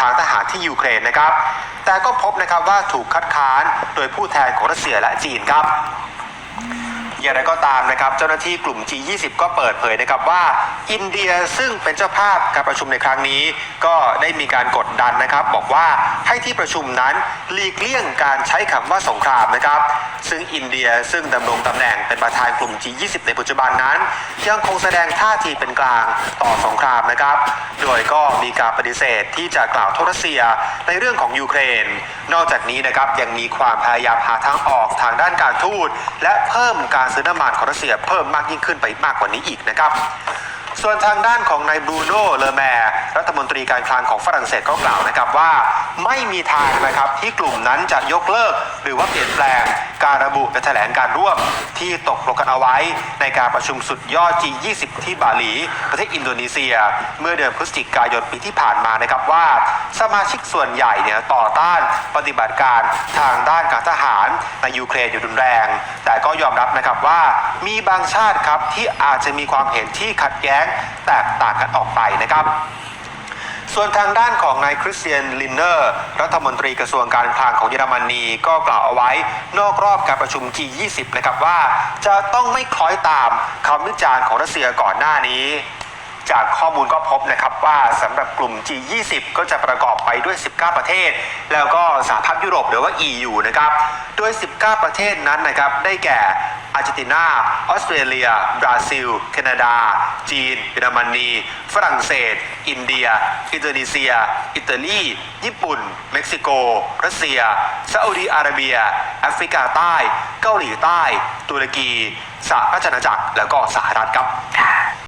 ทางทหารที่ยูเครนนะครับ แต่ก็พบนะครับว่าถูกคัดค้านโดยผู้แทนของรัสเซียและจีนครับ อย่างไรก็ตามนะครับ เจ้าหน้าที่กลุ่ม G20 ก็เปิดเผยนะครับว่า อินเดียซึ่งเป็นเจ้าภาพการประชุมในครั้งนี้ ก็ได้มีการกดดันนะครับ บอกว่าให้ที่ประชุมนั้นหลีกเลี่ยงการใช้คำว่าสงครามนะครับ ซึ่งอินเดียซึ่งดำรงตำแหน่งเป็นประธานกลุ่ม G20 ในปัจจุบันนั้น ยังคงแสดงท่าทีเป็นกลางต่อสงครามนะครับ โดยก็มีการปฏิเสธที่จะกล่าวโทษรัสเซียในเรื่องของยูเครน นอกจากนี้นะครับยังมีความพยายามหาทางออกทางด้านการทูตและเพิ่มการซื้อน้ำมันของรัสเซียเพิ่มมากยิ่งขึ้นไปมากกว่านี้อีกนะครับ ส่วนทางด้านของนายบรูโน่เลอแมร์ รัฐมนตรีการคลังของฝรั่งเศสก็กล่าวนะครับว่าไม่มีทางนะครับที่กลุ่มนั้นจะยกเลิก หรือว่าเปลี่ยนแปลงการระบุในแถลงการร่วมที่ตกลงกันเอาไว้ ในการประชุมสุดยอด G20 ที่บาหลี ประเทศอินโดนีเซีย เมื่อเดือนพฤศจิกายนปีที่ผ่านมานะครับว่า สมาชิกส่วนใหญ่เนี่ยต่อต้านปฏิบัติการทางด้านการทหารในยูเครนอยู่รุนแรง แต่ก็ยอมรับนะครับว่ามีบางชาติครับที่อาจจะมีความเห็นที่ขัดแย้งแตกต่างกันออกไปนะครับ ส่วนทางด้านของนายคริสเตียนลินเนอร์ รัฐมนตรีกระทรวงการคลังของเยอรมนีก็กล่าวเอาไว้ นอกรอบการประชุม G20 นะครับว่า จะต้องไม่คล้อยตามคำวิจารณ์ของรัสเซียก่อนหน้านี้จากข้อมูลก็พบนะครับว่าสำหรับกลุ่ม G20 ก็จะประกอบไปด้วย 19 ประเทศ แล้วก็สหภาพยุโรปหรือว่า EU นะครับ โดย 19 ประเทศนั้นนะครับ ได้แก่ อาร์เจนตินา ออสเตรเลีย บราซิล แคนาดา จีน เยอรมนี ฝรั่งเศส อินเดีย อินโดนีเซีย อิตาลี ญี่ปุ่น เม็กซิโก รัสเซีย ซาอุดีอาระเบีย แอฟริกาใต้ เกาหลีใต้ ตุรกี สหราชอาณาจักร แล้วก็สหรัฐครับ